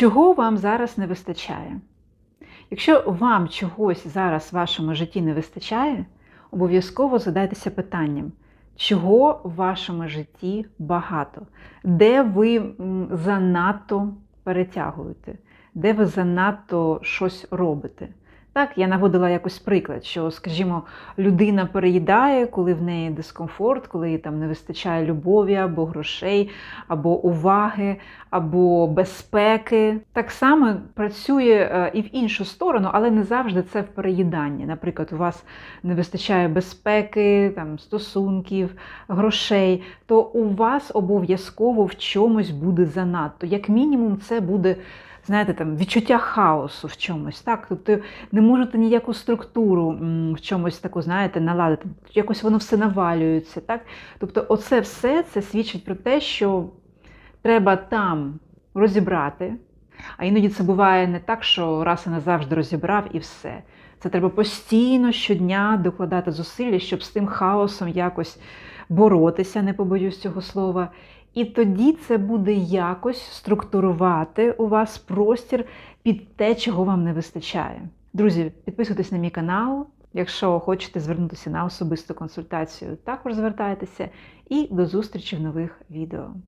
Чого вам зараз не вистачає? Якщо вам чогось зараз в вашому житті не вистачає, обов'язково задайтеся питанням, чого в вашому житті багато, де ви занадто перетягуєте, де ви занадто щось робите. Так, я наводила якось приклад, що, скажімо, людина переїдає, коли в неї дискомфорт, коли їй там не вистачає любові або грошей, або уваги, або безпеки. Так само працює е, і в іншу сторону, але не завжди це в переїданні. Наприклад, у вас не вистачає безпеки, там, стосунків, грошей, то у вас обов'язково в чомусь буде занадто. Як мінімум, це буде. Знаєте, там відчуття хаосу в чомусь, так? Тобто не можете ніяку структуру в чомусь таку, знаєте, наладити. Якось воно все навалюється, так? Тобто, оце все це свідчить про те, що треба там розібрати. А іноді це буває не так, що раз і назавжди розібрав і все. Це треба постійно щодня докладати зусилля, щоб з тим хаосом якось боротися, не побоюсь цього слова. І тоді це буде якось структурувати у вас простір під те, чого вам не вистачає. Друзі, підписуйтесь на мій канал. Якщо хочете звернутися на особисту консультацію, також звертайтеся. І до зустрічі в нових відео.